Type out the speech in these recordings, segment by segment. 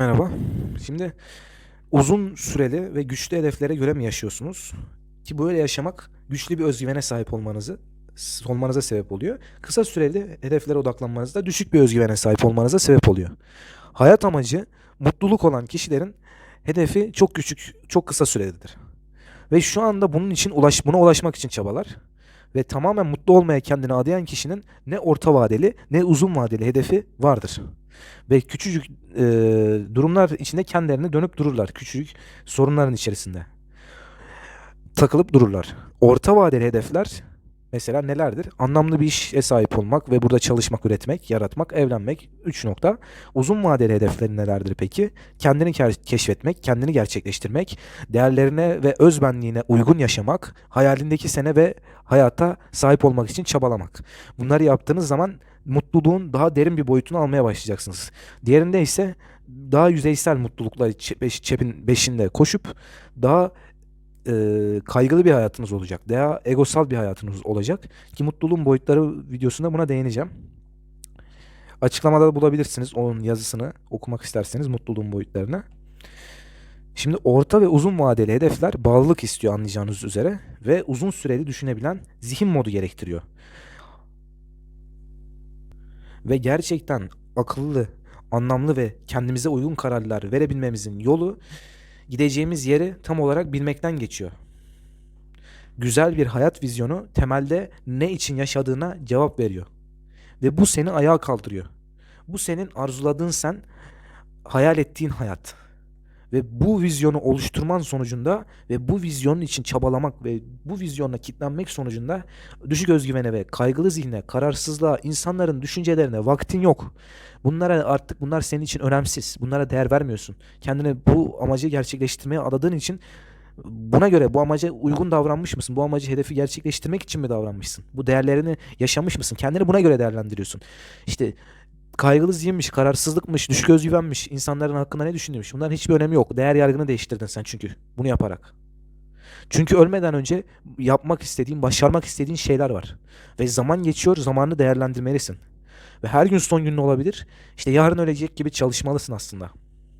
Merhaba. Şimdi uzun süreli ve güçlü hedeflere göre mi yaşıyorsunuz? Ki böyle yaşamak güçlü bir özgüvene sahip olmanızı olmanıza sebep oluyor. Kısa süreli hedeflere odaklanmanız da düşük bir özgüvene sahip olmanıza sebep oluyor. Hayat amacı mutluluk olan kişilerin hedefi çok küçük, çok kısa sürelidir. Ve şu anda bunun için ulaş, buna ulaşmak için çabalar. Ve tamamen mutlu olmaya kendini adayan kişinin ne orta vadeli ne uzun vadeli hedefi vardır. Ve küçücük e, durumlar içinde kendilerini dönüp dururlar. Küçücük sorunların içerisinde. Takılıp dururlar. Orta vadeli hedefler mesela nelerdir? Anlamlı bir işe sahip olmak ve burada çalışmak, üretmek, yaratmak, evlenmek. 3 nokta. Uzun vadeli hedeflerin nelerdir peki? Kendini ke- keşfetmek, kendini gerçekleştirmek, değerlerine ve özbenliğine uygun yaşamak, hayalindeki sene ve hayata sahip olmak için çabalamak. Bunları yaptığınız zaman mutluluğun daha derin bir boyutunu almaya başlayacaksınız. Diğerinde ise daha yüzeysel mutluluklar çepin beşinde koşup daha e, kaygılı bir hayatınız olacak. Daha egosal bir hayatınız olacak. Ki mutluluğun boyutları videosunda buna değineceğim. Açıklamada da bulabilirsiniz onun yazısını okumak isterseniz mutluluğun boyutlarını. Şimdi orta ve uzun vadeli hedefler bağlılık istiyor anlayacağınız üzere ve uzun süreli düşünebilen zihin modu gerektiriyor. Ve gerçekten akıllı, anlamlı ve kendimize uygun kararlar verebilmemizin yolu gideceğimiz yeri tam olarak bilmekten geçiyor. Güzel bir hayat vizyonu temelde ne için yaşadığına cevap veriyor. Ve bu seni ayağa kaldırıyor. Bu senin arzuladığın sen, hayal ettiğin hayat. Ve bu vizyonu oluşturman sonucunda ve bu vizyonun için çabalamak ve bu vizyonla kitlenmek sonucunda düşük özgüvene ve kaygılı zihne, kararsızlığa, insanların düşüncelerine vaktin yok. Bunlara artık bunlar senin için önemsiz. Bunlara değer vermiyorsun. Kendini bu amacı gerçekleştirmeye adadığın için buna göre bu amaca uygun davranmış mısın? Bu amacı hedefi gerçekleştirmek için mi davranmışsın? Bu değerlerini yaşamış mısın? Kendini buna göre değerlendiriyorsun. İşte kaygılı zihinmiş, kararsızlıkmış, düşük özgüvenmiş, insanların hakkında ne düşünüyormuş. Bunların hiçbir önemi yok. Değer yargını değiştirdin sen çünkü bunu yaparak. Çünkü ölmeden önce yapmak istediğin, başarmak istediğin şeyler var. Ve zaman geçiyor, zamanını değerlendirmelisin. Ve her gün son günün olabilir. İşte yarın ölecek gibi çalışmalısın aslında.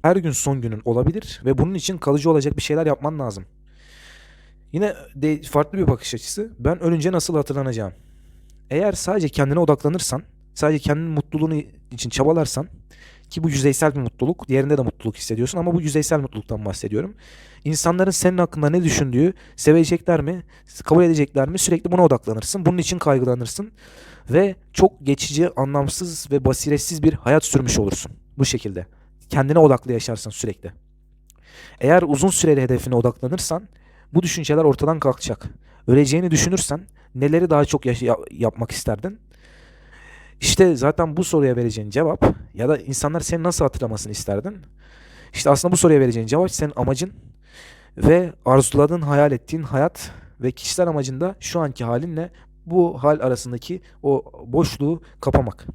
Her gün son günün olabilir ve bunun için kalıcı olacak bir şeyler yapman lazım. Yine de farklı bir bakış açısı. Ben ölünce nasıl hatırlanacağım? Eğer sadece kendine odaklanırsan, sadece kendinin mutluluğunu için çabalarsan ki bu yüzeysel bir mutluluk, diğerinde de mutluluk hissediyorsun ama bu yüzeysel mutluluktan bahsediyorum. İnsanların senin hakkında ne düşündüğü, sevecekler mi, kabul edecekler mi sürekli buna odaklanırsın. Bunun için kaygılanırsın ve çok geçici, anlamsız ve basiretsiz bir hayat sürmüş olursun bu şekilde. Kendine odaklı yaşarsın sürekli. Eğer uzun süreli hedefine odaklanırsan bu düşünceler ortadan kalkacak. Öleceğini düşünürsen neleri daha çok yapmak isterdin? İşte zaten bu soruya vereceğin cevap ya da insanlar seni nasıl hatırlamasını isterdin? İşte aslında bu soruya vereceğin cevap senin amacın ve arzuladığın, hayal ettiğin hayat ve kişisel amacında şu anki halinle bu hal arasındaki o boşluğu kapamak.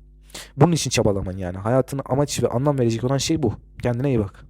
Bunun için çabalaman yani. Hayatına amaç ve anlam verecek olan şey bu. Kendine iyi bak.